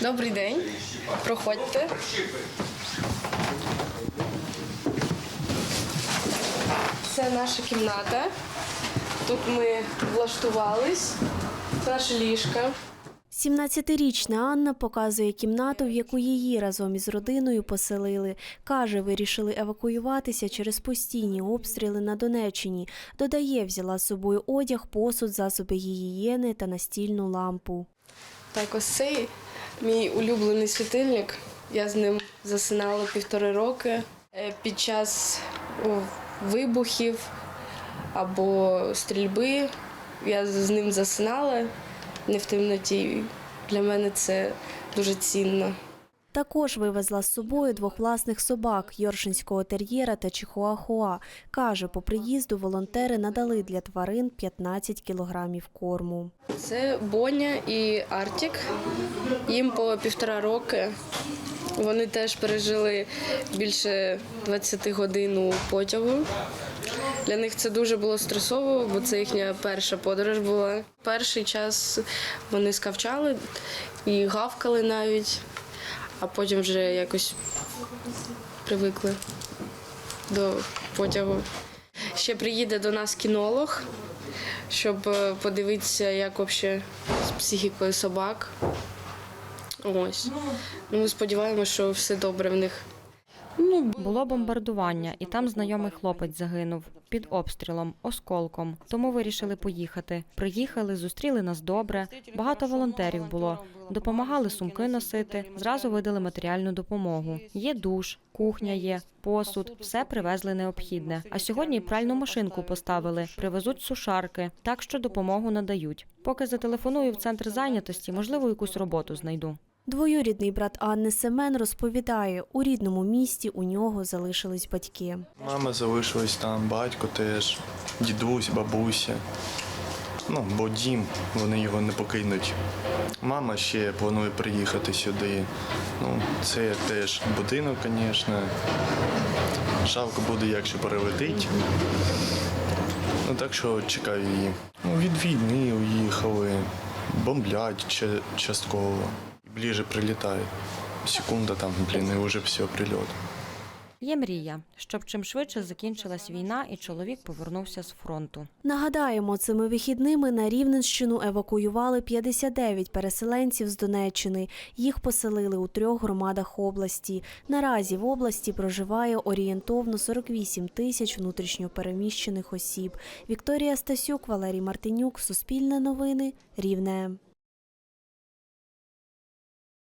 Добрий день. Проходьте. Це наша кімната. Тут ми влаштувались. Це наше ліжко. 17-річна Анна показує кімнату, в яку її разом із родиною поселили. Каже, вирішили евакуюватися через постійні обстріли на Донеччині. Додає, взяла з собою одяг, посуд, засоби гігієни та настільну лампу. Так, ось цей мій улюблений світильник. Я з ним засинала півтори роки. Е, Під час вибухів або стрільби я з ним засинала не в темноті. Для мене це дуже цінно. Також вивезла з собою двох власних собак йоршинського тер'єра та чихуахуа. Каже, по приїзду волонтери надали для тварин 15 кілограмів корму. Це Боня і Артік. Їм по півтора роки. Вони теж пережили більше 20 годин у потягу. Для них це дуже було стресово, бо це їхня перша подорож була. Перший час вони скавчали і гавкали навіть, а потім вже якось привикли до потягу. Ще приїде до нас кінолог, щоб е, подивитися, як взагалі з психікою собак. Ось. Ну, ми сподіваємося, що все добре в них. Було бомбардування, і там знайомий хлопець загинув під обстрілом, осколком. Тому вирішили поїхати. Приїхали, зустріли нас добре. Багато волонтерів було. Допомагали сумки носити. Зразу видали матеріальну допомогу. Є душ, кухня є, посуд, все привезли необхідне. А сьогодні пральну машинку поставили, привезуть сушарки, так що допомогу надають. Поки зателефоную в центр зайнятості, можливо, якусь роботу знайду. Двоюрідний брат Анни Семен розповідає, у рідному місті у нього залишились батьки. Мама залишилась там, батько теж, дідусь, бабуся. Ну, бо дім, вони його не покинуть. Мама ще планує приїхати сюди. Ну, це теж будинок, звісно. Жалко буде, якщо перелетить. Ну, так що чекаю її. Ну, від війни уїхали, бомблять частково. Ближе прилітають. Секунда там, блін, і вже все, прильот. Є мрія, щоб чим швидше закінчилась війна і чоловік повернувся з фронту. Нагадаємо, цими вихідними на Рівненщину евакуювали 59 переселенців з Донеччини. Їх поселили у трьох громадах області. Наразі в області проживає орієнтовно 48 тисяч внутрішньопереміщених осіб. Вікторія Стасюк, Валерій Мартинюк, Суспільне новини, Рівне.